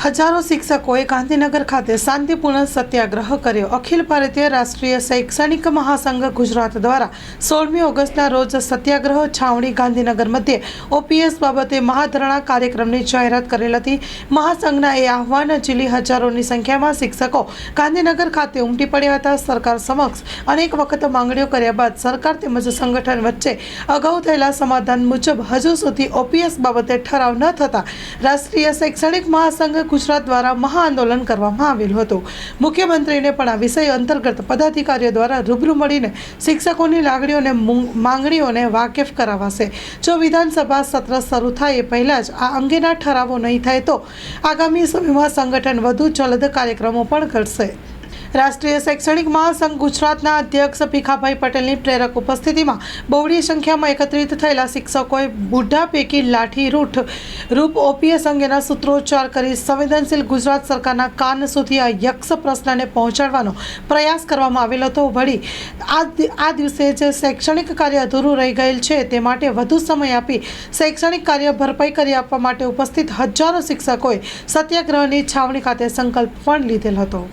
હજારો શિક્ષકોએ ગાંધીનગર ખાતે શાંતિપૂર્ણ સત્યાગ્રહ કર્યો. અખિલ ભારતીય રાષ્ટ્રીય શૈક્ષણિક મહાસંઘ ગુજરાત દ્વારા સોળમી ઓગસ્ટના રોજ સત્યાગ્રહ છાવણી ગાંધીનગર મધ્યે ઓપીએસ બાબતે મહાધરણા કાર્યક્રમની જાહેરાત કરેલ હતી. મહાસંઘના એ આહવાન ઝીલી હજારોની સંખ્યામાં શિક્ષકો ગાંધીનગર ખાતે ઉમટી પડ્યા હતા. સરકાર સમક્ષ અનેક વખત માંગણીઓ કર્યા બાદ સરકાર તેમજ સંગઠન વચ્ચે અગાઉ થયેલા સમાધાન મુજબ હજુ સુધી ઓપીએસ બાબતે ઠરાવ ન થતા રાષ્ટ્રીય શૈક્ષણિક મહાસંઘ ગુજરાત દ્વારા મહાઆંદોલન કરવામાં આવેલું હતું. મુખ્યમંત્રીને પણ આ વિષય અંતર્ગત પદાધિકારીઓ દ્વારા રૂબરૂ મળીને શિક્ષકોની લાગણીઓને માંગણીઓને વાકેફ કરાવાશે. જો વિધાનસભા સત્ર શરૂ થાય એ પહેલાં જ આ અંગેના ઠરાવો નહીં થાય તો આગામી સમયમાં સંગઠન વધુ જલદ કાર્યક્રમો પણ કરશે રાષ્ટ્રીય શૈક્ષણિક મહાસંઘ ગુજરાતના અધ્યક્ષ ભીખાભાઈ પટેલની પ્રેરક ઉપસ્થિતિમાં બહોળી સંખ્યામાં એકત્રિત થયેલા શિક્ષકોએ બુઢા પૈકી લાઠી રૂઠ, રૂપ ઓપીએસ અંગેના સૂત્રોચ્ચાર કરી સંવેદનશીલ ગુજરાત સરકારના કાન સુધી આ યક્ષ પ્રશ્નને પહોંચાડવાનો પ્રયાસ કરવામાં આવેલો હતો. વળી આ દિવસે જે શૈક્ષણિક કાર્ય અધૂરું રહી ગયેલ છે તે માટે વધુ સમય આપી શૈક્ષણિક કાર્ય ભરપાઈ કરી આપવા માટે ઉપસ્થિત હજારો શિક્ષકોએ સત્યાગ્રહની છાવણી ખાતે સંકલ્પ પણ લીધેલ હતો.